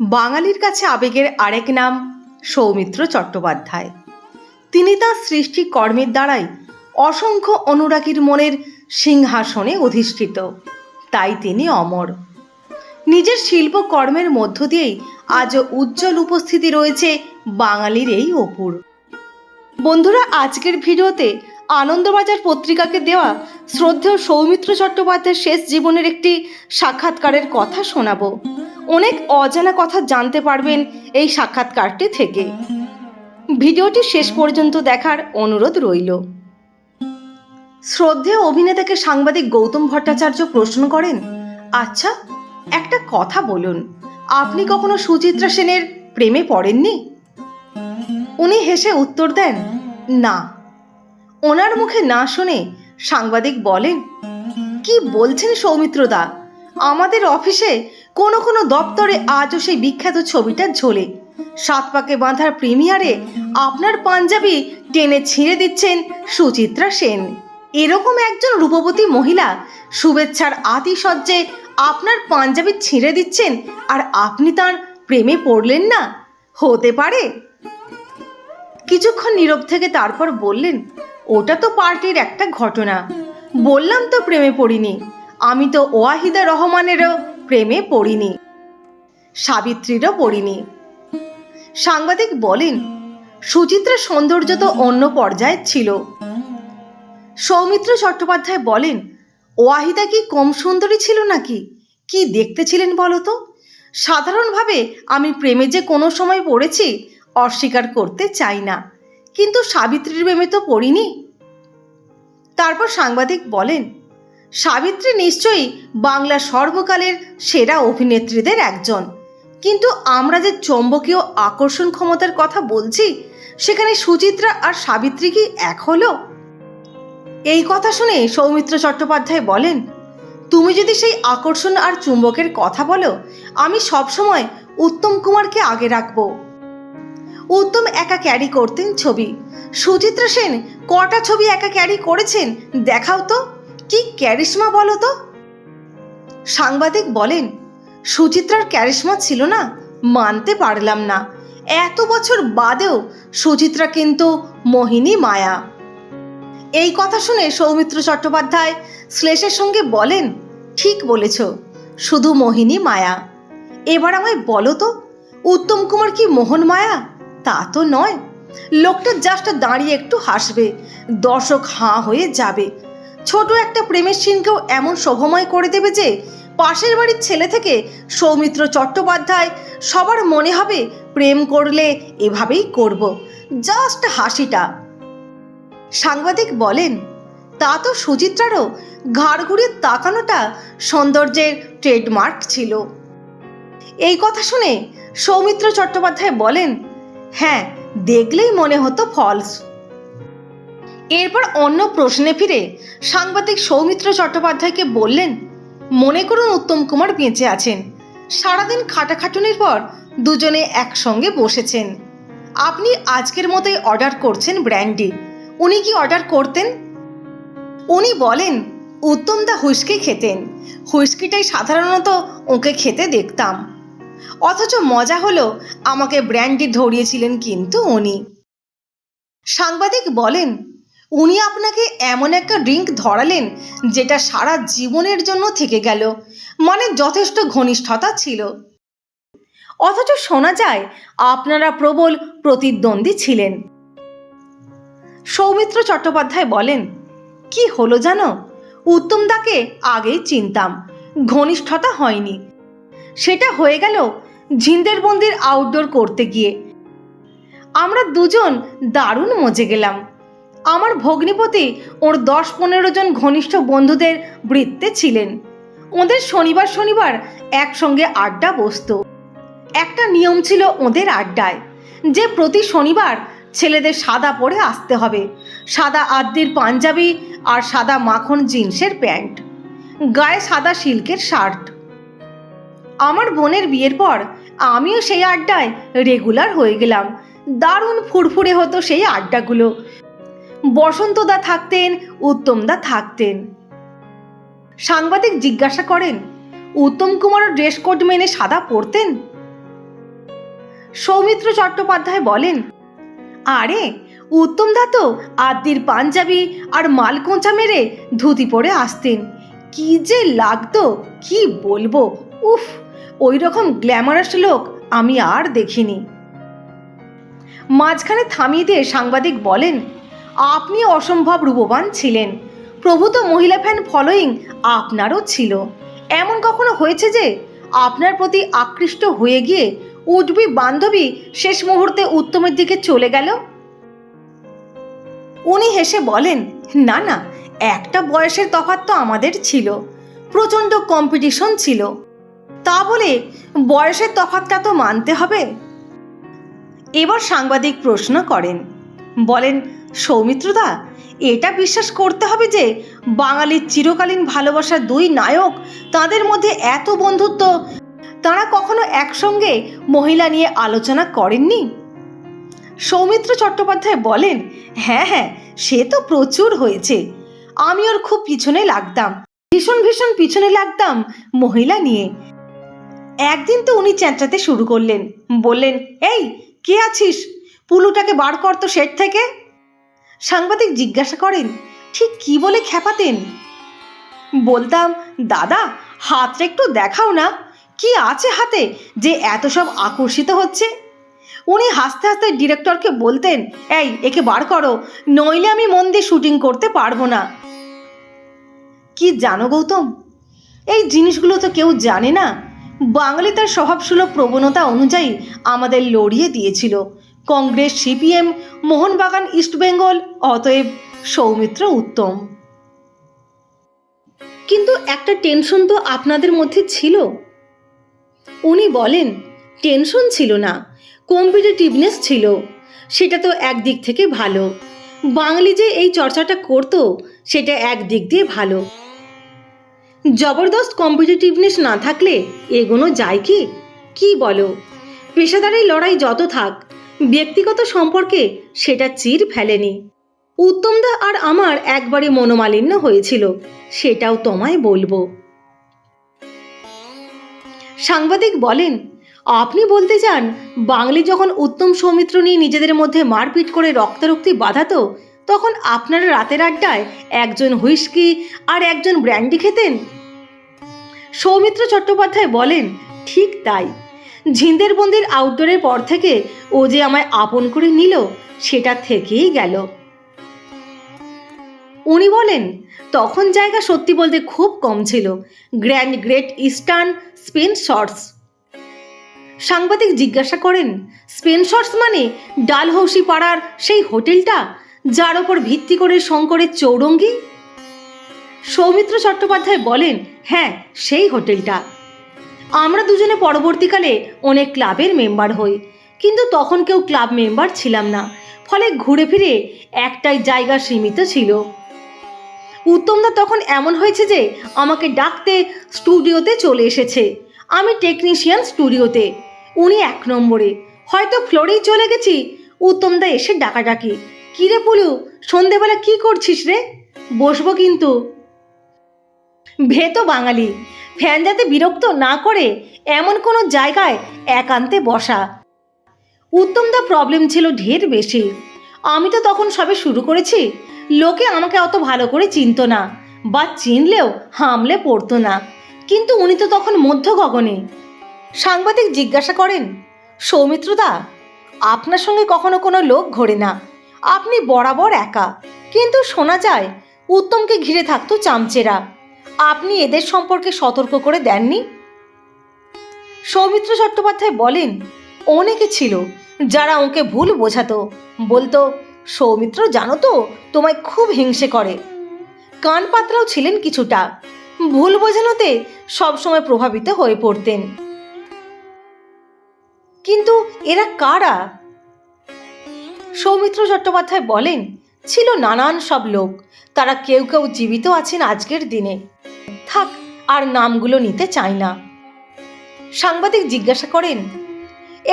বাঙালির কাছে আবেগের আরেক নাম, সৌমিত্র চট্টোপাধ্যায়। তিনি তাঁর সৃষ্টি কর্মের দ্বারাই অসংখ্য অনুরাগীর মনের সিংহাসনে অধিষ্ঠিত। তাই তিনি অমর। নিজের শিল্পকর্মের মধ্য দিয়েই আজও উজ্জ্বল উপস্থিতি রয়েছে বাঙালির এই অপুর। বন্ধুরা, আজকের ভিডিওতে আনন্দবাজার পত্রিকাকে দেওয়া শ্রদ্ধেয় সৌমিত্র চট্টোপাধ্যায়ের শেষ জীবনের একটি সাক্ষাৎকারের কথা শোনাবো। অনেক অজানা কথা জানতে পারবেন এই সাক্ষাৎকারটি থেকে। ভিডিওটি শেষ পর্যন্ত দেখার অনুরোধ রইল। শ্রদ্ধেয় অভিনেতাকে সাংবাদিক গৌতম ভট্টাচার্য প্রশ্ন করেন আচ্ছা একটা কথা বলুন, আপনি কখনো সুচিত্রা সেনের প্রেমে পড়েননি? উনি হেসে উত্তর দেন, না। ওনার মুখে না শুনে সাংবাদিক বলেন, কি বলছেন সৌমিত্রদা আমাদের অফিসে কোনো কোনো দপ্তরে আজও সেই বিখ্যাত ছবিটা ঝোলে। সাত পাকে বাঁধার প্রিমিয়ারে আপনার পাঞ্জাবি টেনে ছিঁড়ে দিচ্ছেন সুচিত্রা সেন। এরকম একজন রূপবতী মহিলা শুভেচ্ছার আতিশয্যে আপনার পাঞ্জাবি ছিঁড়ে দিচ্ছেন আর আপনি তার প্রেমে পড়লেন না? হতে পারে। কিছুক্ষণ নীরব থেকে তারপর বললেন, ওটা তো পার্টির একটা ঘটনা। বললাম তো প্রেমে পড়িনি। আমি তো ওয়াহিদা রহমানেরও প্রেমে পড়িনি, সাবিত্রীরও পড়িনি। সাংবাদিক বলেন সুচিত্রার সৌন্দর্য তো অন্য পর্যায়ের ছিল। সৌমিত্র চট্টোপাধ্যায় বলেন, ওয়াহিদা কি কম সুন্দরী ছিল নাকি? কি দেখতে ছিলেন বলো তো? সাধারণভাবে আমি প্রেমে যে কোনো সময় পড়েছি, অস্বীকার করতে চাই না। কিন্তু সাবিত্রীর প্রেমে তো পড়িনি। তারপর সাংবাদিক বলেন সাবিত্রী নিশ্চয়ই বাংলা সর্বকালের সেরা অভিনেত্রীদের একজন। কিন্তু আমরা যে চৌম্বকীয় আকর্ষণ ক্ষমতার কথা বলছি, সেখানে সুচিত্রা আর সাবিত্রী কি এক হলো? এই কথা শুনে সৌমিত্র চট্টোপাধ্যায় বলেন, তুমি যদি সেই আকর্ষণ আর চুম্বকের কথা বলো, আমি সবসময় উত্তম কুমারকে আগে রাখব। উত্তম একা ক্যারি করতেন ছবি। সুচিত্রা সেন কটা ছবি একা ক্যারি করেছেন, দেখাও তো। কি ক্যারিশমা বলো তো? সাংবাদিক বলেন, সুচিত্রার ক্যারিশমা ছিল না, মানতে পারলাম না। এত বছর বাদেও সুচিত্রা কিন্তু মোহিনী মায়া। এই কথা শুনে সৌমিত্র চট্টোপাধ্যায় শ্লেষের সঙ্গে বলেন, ঠিক বলেছ, শুধু মোহিনী মায়া। এবার আমায় বলো তো, উত্তম কুমার কি মোহন মায়া? তা তো নয়। লোকটা জাস্ট দাঁড়িয়ে একটু হাসবে, দর্শক হাঁ হয়ে যাবে ছোট একটা প্রেমের সিনকেও এমন শোভময় করে দেবে যে পাশের বাড়ির ছেলে থেকে সৌমিত্র চট্টোপাধ্যায় সবার মনে হবে প্রেম করলে এভাবেই করব। জাস্ট হাসিটা। সাংবাদিক বলেন, তা তো সুচিত্রারও ঘাড় ঘুরিয়ে তাকানোটা সৌন্দর্যের ট্রেডমার্ক ছিল। এই কথা শুনে সৌমিত্র চট্টোপাধ্যায় বলেন হ্যাঁ দেখলেই মনে হতো ফলস এরপর অন্য প্রশ্নে ফিরে সাংবাদিক সৌমিত্র চট্টোপাধ্যায়কে বললেন, মনে করুন উত্তম কুমার বেঁচে আছেন। সারাদিন খাটাখাটুনির পর দুজনে একসঙ্গে বসেছেন। আপনি আজকের মতোই অর্ডার করছেন ব্র্যান্ডি। উনি কি অর্ডার করতেন? উনি বলেন, উত্তম দা হুইস্কি খেতেন। হুইস্কিটাই সাধারণত ওকে খেতে দেখতাম। অথচ মজা হলো আমাকে ব্র্যান্ডি ধরিয়েছিলেন কিন্তু উনি। সাংবাদিক বলেন উনি আপনাকে এমন একটা ড্রিঙ্ক ধরালেন যেটা সারা জীবনের জন্য থেকে গেল। মানে যথেষ্ট ঘনিষ্ঠতা ছিল। অথচ শোনা যায়, আপনারা প্রবল প্রতিদ্বন্দ্বী ছিলেন। সৌমিত্র চট্টোপাধ্যায় বলেন, কি হলো জানো? উত্তমদাকে আগেই চিনতাম। ঘনিষ্ঠতা হয়নি। সেটা হয়ে গেল ঝিন্দের মন্দির আউটডোর করতে গিয়ে। আমরা দুজন দারুণ মজে গেলাম। আমার ভগ্নিপতি ওর দশ পনেরো জন ঘনিষ্ঠ বন্ধুদের বৃত্তে ছিলেন। ওদের শনিবার শনিবার একসঙ্গে আড্ডা বসতো। একটা নিয়ম ছিল ওদের আড্ডায়, যে প্রতি শনিবার ছেলেদের সাদা পরে আসতে হবে, সাদা আদ্যির পাঞ্জাবি আর সাদা মাখন জিন্সের প্যান্ট, গায়ে সাদা সিল্কের শার্ট। আমার বোনের বিয়ের পর আমিও সেই আড্ডায় রেগুলার হয়ে গেলাম। দারুণ ফুরফুরে হতো সেই আড্ডাগুলো বসন্তদা থাকতেন, উত্তমদা থাকতেন। সাংবাদিক জিজ্ঞাসা করেন, উত্তম কুমারও ড্রেস কোড মেনে সাদা পরতেন? সৌমিত্র চট্টোপাধ্যায় বলেন, আরে উত্তম তো আদির পাঞ্জাবি আর মালকোঁচা মেরে ধুতি পরে আসতেন। কি যে লাগতো, কি বলব? উফ ওই রকম গ্ল্যামারাস লোক আমি আর দেখিনি। মাঝখানে থামিয়ে দিয়ে সাংবাদিক বলেন আপনি অসম্ভব রূপবান ছিলেন। প্রভূত মহিলা ফ্যান ফলোয়িং আপনারও ছিল। এমন কখনো হয়েছে যে আপনার প্রতি আকৃষ্ট হয়ে গিয়ে উঠবি বান্ধবী শেষ মুহূর্তে উত্তমের দিকে চলে গেল? উনি হেসে বলেন, না না, একটা বয়সের তফাৎ তো আমাদের ছিল। প্রচণ্ড কম্পিটিশন ছিল। তা বলে বয়সের তফাৎটা তো মানতে হবে? এবার সাংবাদিক প্রশ্ন করেন। বলেন সৌমিত্রদা, এটা বিশ্বাস করতে হবে যে বাঙালির চিরকালীন ভালোবাসার দুই নায়ক তাদের মধ্যে এত বন্ধুত্ব তারা কখনো একসঙ্গে মহিলা নিয়ে আলোচনা করেননি? সৌমিত্র চট্টোপাধ্যায় বলেন হ্যাঁ হ্যাঁ সে তো প্রচুর হয়েছে। আমি ওর খুব পিছনে লাগতাম, ভীষণ ভীষণ পিছনে লাগতাম মহিলা নিয়ে। একদিন তো উনি চেঁচাতে শুরু করলেন, বললেন, এই, কে আছিস? পুলুটাকে বার কর তো শেড থেকে। সাংবাদিক জিজ্ঞাসা করেন, ঠিক কি বলে খেপাতেন বলতাম, দাদা, হাতটা একটু দেখাও না। কি আছে হাতে যে এত সব আকর্ষিত হচ্ছে? উনি হাসতে হাসতে ডিরেক্টরকে বলতেন, এই, একে বার করো, নইলে আমি মন দিয়ে শুটিং করতে পারব না। কি জানো গৌতম, এই জিনিসগুলো তো কেউ জানে না। বাঙালি তার স্বভাবসুলভ প্রবণতা অনুযায়ী আমাদের লড়িয়ে দিয়েছিল। কংগ্রেস সিপিএম, মোহনবাগান ইস্টবেঙ্গল অতএব সৌমিত্র উত্তম। কিন্তু একটা টেনশন তো আপনাদের মধ্যে ছিল। উনি বলেন, টেনশন ছিল না কম্পিটিটিভনেস ছিল, সেটা তো একদিক থেকে ভালো। বাঙালি যে এই চর্চাটা করতো, সেটা একদিক দিয়ে ভালো। জবরদস্ত কম্পিটিটিভনেস না থাকলে এগোনো যায় কি? কি বলো? পেশাদারি লড়াই যত থাক ব্যক্তিগত সম্পর্কে সেটা চির ফেলেনি। উত্তমদা আর আমার একবারে মনোমালিন্য হয়েছিল, সেটাও তোমায় বলব। সাংবাদিক বলেন, আপনি বলতে চান, বাঙালি যখন উত্তম সৌমিত্র নিয়ে নিজেদের মধ্যে মারপিট করে রক্তারক্তি বাঁধাতো, তখন আপনারা রাতের আড্ডায় একজন হুইস্কি আর একজন ব্র্যান্ডি খেতেন? সৌমিত্র চট্টোপাধ্যায় বলেন, ঠিক তাই। ঝিন্দের বন্দির আউটডোরের পর থেকে ও যে আমায় আপন করে নিল, সেটা থেকেই গেল। উনি বলেন, তখন জায়গা সত্যি বলতে খুব কম ছিল। গ্র্যান্ড গ্রেট ইস্টার্ন স্পেন শর্টস সাংবাদিক জিজ্ঞাসা করেন স্পেন শর্টস মানে ডালহৌসি পাড়ার সেই হোটেলটা, যার ওপর ভিত্তি করে শঙ্করের চৌরঙ্গি? সৌমিত্র চট্টোপাধ্যায় বলেন হ্যাঁ সেই হোটেলটা। আমরা দুজনে পরবর্তীকালে অনেক ক্লাবের মেম্বার হই, কিন্তু তখন কেউ ক্লাব মেম্বার ছিলাম না, ফলে ঘুরে ফিরে একটাই জায়গা সীমিত ছিল। উত্তমদা তখন এমন হয়েছে যে আমাকে ডাকতে স্টুডিওতে চলে এসেছে। আমি টেকনিশিয়ান স্টুডিওতে, উনি এক নম্বরে। হয়তো ফ্লোরেই চলে গেছি, উত্তমদা এসে ডাকাডাকি। কিরে পুলু, সন্ধেবেলা কি করছিস রে? বসবো কিন্তু। ভেতো বাঙালি। ফ্যান যাতে বিরক্ত না করে, এমন কোনো জায়গায় একান্তে বসা। উত্তম উত্তমদা প্রবলেম ছিল ঢের বেশি। আমি তো তখন সবে শুরু করেছি। লোকে আমাকে অত ভালো করে চিনতো না, বা চিনলেও হামলে পড়তো না। কিন্তু উনি তো তখন মধ্য গগনে। সাংবাদিক জিজ্ঞাসা করেন সৌমিত্রদা আপনার সঙ্গে কখনো কোনো লোক ঘোরে না। আপনি বরাবর একা। কিন্তু শোনা যায়, উত্তমকে ঘিরে থাকতো চামচেরা। আপনি এদের সম্পর্কে সতর্ক করে দেননি? সৌমিত্র চট্টোপাধ্যায় বলেন, অনেকে ছিল যারা ওকে ভুল বোঝাতো। বলতো, সৌমিত্র, জানো তো, তোমায় খুব হিংসে করে। কান পাতরাও ছিলেন কিছুটা। ভুল বোঝানোতে সবসময় প্রভাবিত হয়ে পড়তেন। কিন্তু এরা কারা? সৌমিত্র চট্টোপাধ্যায় বলেন, ছিল নানান সব লোক। তারা কেউ কেউ জীবিত আছেন আজকের দিনে। থাক, আর নামগুলো নিতে চাই না। সাংবাদিক জিজ্ঞাসা করেন,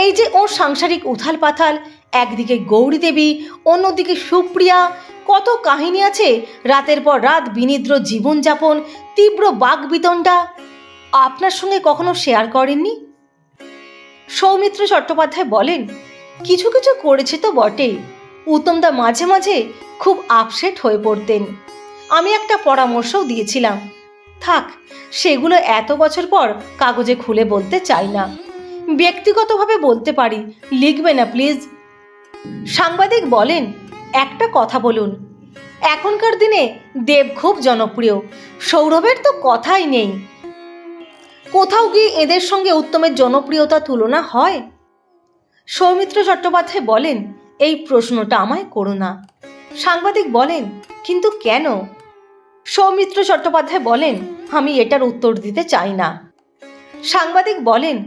এই যে ওর সাংসারিক উথাল পাথাল, একদিকে গৌরী দেবী, অন্যদিকে সুপ্রিয়া, কত কাহিনী আছে? রাতের পর রাত বিনিদ্র জীবনযাপন, তীব্র বাঘ বিতণ্ডা আপনার সঙ্গে কখনো শেয়ার করেননি? সৌমিত্র চট্টোপাধ্যায় বলেন, কিছু কিছু করেছে তো বটেই। উত্তমদা মাঝে মাঝে খুব আপসেট হয়ে পড়তেন। আমি একটা পরামর্শও দিয়েছিলাম। থাক, সেগুলো এত বছর পর কাগজে খুলে বলতে চাই না। ব্যক্তিগতভাবে বলতে পারি, লিখবে না, প্লিজ। সাংবাদিক বলেন, একটা কথা বলুন। এখনকার দিনে দেব খুব জনপ্রিয়, সৌরভের তো কথাই নেই। কোথাও গিয়ে এদের সঙ্গে উত্তমের জনপ্রিয়তা তুলনা হয়? সৌমিত্র চট্টোপাধ্যায় বলেন, এই প্রশ্নটা আমায় করো না। সাংবাদিক বলেন, কিন্তু কেন? সৌমিত্র চট্টোপাধ্যায় বলেন, আমি এটার উত্তর দিতে চাই না। সাংবাদিক বলেন,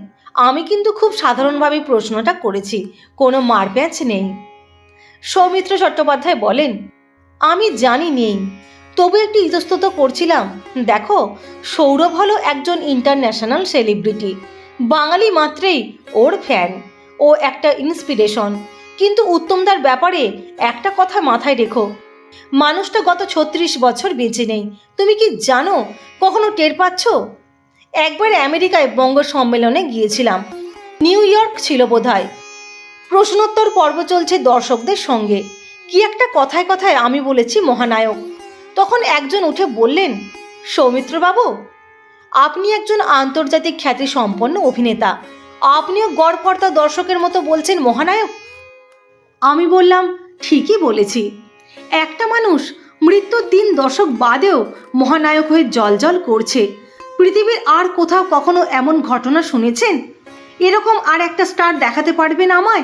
আমি কিন্তু খুব সাধারণভাবে প্রশ্নটা করেছি, কোনো মারপ্যাঁচ নেই। সৌমিত্র চট্টোপাধ্যায় বলেন, আমি জানি নেই, তবু একটু ইতস্তত করছিলাম। দেখো, সৌরভ হলো একজন ইন্টারন্যাশনাল সেলিব্রিটি বাঙালি মাত্রেই ওর ফ্যান ও একটা ইন্সপিরেশন কিন্তু উত্তমদার ব্যাপারে একটা কথা মাথায় রেখো মানুষটা গত ছত্রিশ বছর বেঁচে নেই। তুমি কি জানো? কখনো টের পাচ্ছ? একবার আমেরিকায় বঙ্গ সম্মেলনে গিয়েছিলাম। নিউ ইয়র্ক ছিল বোধহয়। প্রশ্নোত্তর পর্ব চলছে দর্শকদের সঙ্গে। কি একটা কথায় কথায় আমি বলেছি মহানায়ক। তখন একজন উঠে বললেন, সৌমিত্রবাবু, আপনি একজন আন্তর্জাতিক খ্যাতি সম্পন্ন অভিনেতা। আপনিও গড়পর্তা দর্শকের মতো বলছেন মহানায়ক? আমি বললাম, ঠিকই বলেছি। একটা মানুষ মৃত্যুর দিন দশক বাদেও মহানায়ক হয়ে জলজল করছে। পৃথিবীর আর কোথাও কখনো এমন ঘটনা শুনেছেন? এরকম আর একটা স্টার দেখাতে পারবেন আমায়?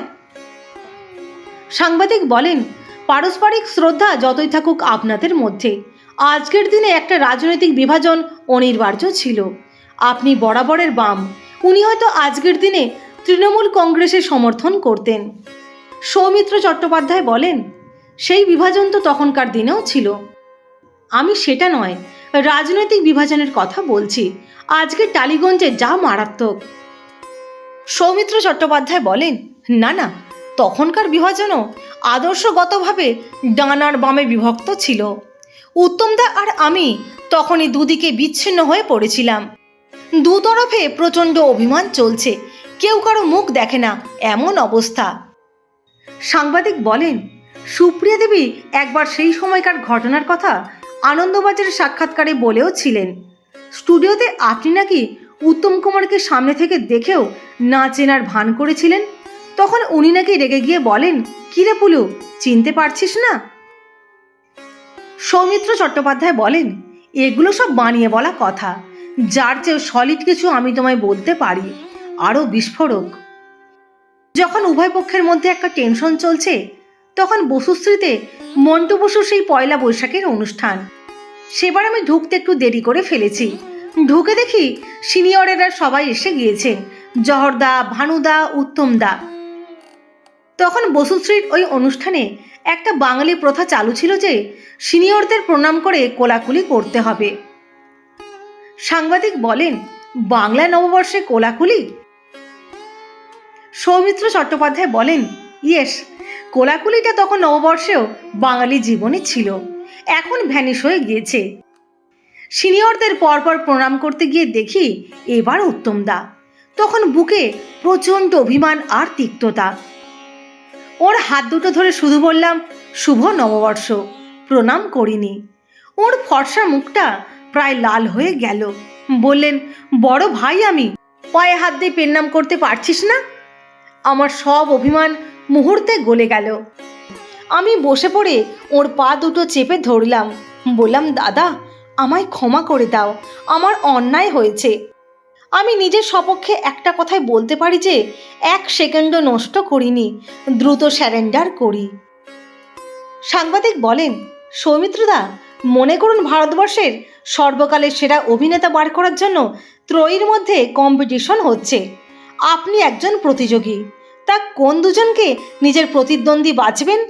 সাংবাদিক বলেন, পারস্পরিক শ্রদ্ধা যতই থাকুক আপনাদের মধ্যে। আজকের দিনে একটা রাজনৈতিক বিভাজন অনিবার্য ছিল। আপনি বরাবরের বাম। উনি হয়তো আজকের দিনে তৃণমূল কংগ্রেসের সমর্থন করতেন। সৌমিত্র চট্টোপাধ্যায় বলেন সেই বিভাজন তো তখনকার দিনেও ছিল। আমি সেটা নয়, রাজনৈতিক বিভাজনের কথা বলছি। আজকে টালিগঞ্জে যা মারাত্মক। সৌমিত্র চট্টোপাধ্যায় বলেন, না না, তখনকার বিভাজনও আদর্শগতভাবে ডানার বামে বিভক্ত ছিল। উত্তমদা আর আমি তখনই দুদিকে বিচ্ছিন্ন হয়ে পড়েছিলাম। দুতরফে প্রচণ্ড অভিমান চলছে, কেউ কারও মুখ দেখে না, এমন অবস্থা। সাংবাদিক বলেন সুপ্রিয়া দেবী একবার সেই সময়কার ঘটনার কথা আনন্দবাজারের সাক্ষাৎকারে বলেও ছিলেন। স্টুডিওতে আপনি নাকি উত্তম কুমারকে সামনে থেকে দেখেও না চেনার ভান করেছিলেন? তখন উনি নাকি রেগে গিয়ে বলেন কিরে পুলু, চিনতে পারছিস না? সৌমিত্র চট্টোপাধ্যায় বলেন, এগুলো সব বানিয়ে বলা কথা। যার চেয়ে সলিড কিছু আমি তোমায় বলতে পারি। আরও বিস্ফোরক। যখন উভয় পক্ষের মধ্যে একটা টেনশন চলছে তখন বসুশ্রীতে মন্টু বসুর সেই পয়লা বৈশাখের অনুষ্ঠান। সেবার আমি ঢুকতে একটু দেরি করে ফেলেছি। ঢুকে দেখি সিনিয়রেরা সবাই এসে গিয়েছেন, জহরদা, ভানুদা, উত্তমদা। তখন বসুশ্রীর ওই অনুষ্ঠানে একটা বাঙালি প্রথা চালু ছিল যে সিনিয়রদের প্রণাম করে কোলাকুলি করতে হবে। সাংবাদিক বলেন, বাংলা নববর্ষে কোলাকুলি? সৌমিত্র চট্টোপাধ্যায় বলেন, ইয়েস কোলাকুলিটা তখন নববর্ষেও বাঙালি জীবনে ছিল। এখন ভ্যানিশ হয়ে গিয়েছে। সিনিয়রদের পরপর প্রণাম করতে গিয়ে দেখি এবার উত্তমদা তখন বুকে প্রচণ্ড অভিমান আর তিক্ততা। ওর হাত দুটো ধরে শুধু বললাম, শুভ নববর্ষ। প্রণাম করিনি। ওর ফর্সা মুখটা প্রায় লাল হয়ে গেল। বললেন, বড় ভাই আমি, পায়ে হাত দিয়ে পেন্নাম করতে পারছিস না? আমার সব অভিমান মুহূর্তে গলে গেল। আমি বসে পড়ে ওর পা দুটো চেপে ধরলাম। বললাম, দাদা, আমায় ক্ষমা করে দাও, আমার অন্যায় হয়েছে। আমি নিজের সপক্ষে একটা কথাই বলতে পারি যে, এক সেকেন্ডও নষ্ট করিনি, দ্রুত স্যারেন্ডার করি। সাংবাদিক বলেন, সৌমিত্রদা, মনে করুন ভারতবর্ষের সর্বকালের সেরা অভিনেতা বার করার জন্য ত্রয়ীর মধ্যে কম্পিটিশন হচ্ছে। আপনি একজন প্রতিযোগী। তা কোন দুজনকে নিজের প্রতিদ্বন্দ্বী বাঁচবেন?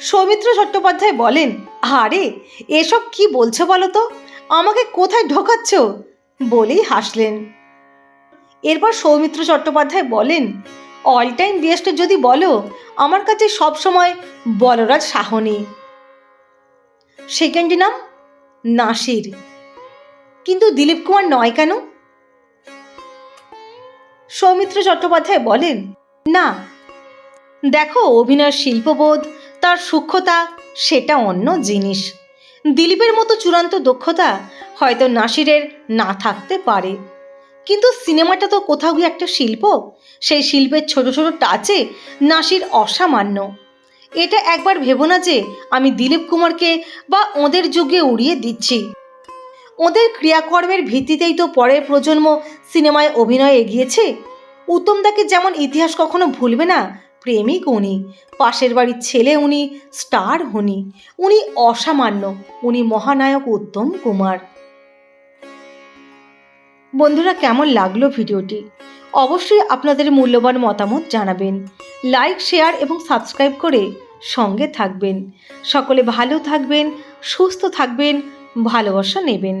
সৌমিত্র চট্টোপাধ্যায় বলেন, আরে, এসব কি বলছো বলো তো? আমাকে কোথায় ঢোকাচ্ছ? বলেই হাসলেন। এরপর সৌমিত্র চট্টোপাধ্যায় বলেন অল টাইম বেস্ট যদি বলো, আমার কাছে সবসময় বলরাজ সাহনি। সেকেন্ড নাম নাসির। কিন্তু দিলীপ কুমার নয় কেন? সৌমিত্র চট্টোপাধ্যায় বলেন, না, দেখো অভিনয়ের শিল্পবোধ, তার সূক্ষ্মতা, সেটা অন্য জিনিস। দিলীপের মতো চূড়ান্ত দক্ষতা হয়তো নাসিরের না থাকতে পারে। কিন্তু সিনেমাটা তো কোথাও গিয়ে একটা শিল্প, সেই শিল্পের ছোট ছোট টাচে নাসির অসামান্য। এটা একবার ভেবো না যে আমি দিলীপ কুমারকে বা ওদের যুগে উড়িয়ে দিচ্ছি। ওদের ক্রিয়াকর্মের ভিত্তিতেই তো পরের প্রজন্ম সিনেমায় অভিনয় এগিয়েছে। উত্তমদাকে যেমন ইতিহাস কখনো ভুলবে না, প্রেমিক উনি। পাশের বাড়ির ছেলে উনি স্টার উনি উনি অসামান্য, উনি মহানায়ক উত্তম কুমার। বন্ধুরা, কেমন লাগল ভিডিওটি? অবশ্যই আপনাদের মূল্যবান মতামত জানাবেন। লাইক, শেয়ার এবং সাবস্ক্রাইব করে সঙ্গে থাকবেন। সকলে ভালো থাকবেন, সুস্থ থাকবেন। ভালোবাসা নেবেন।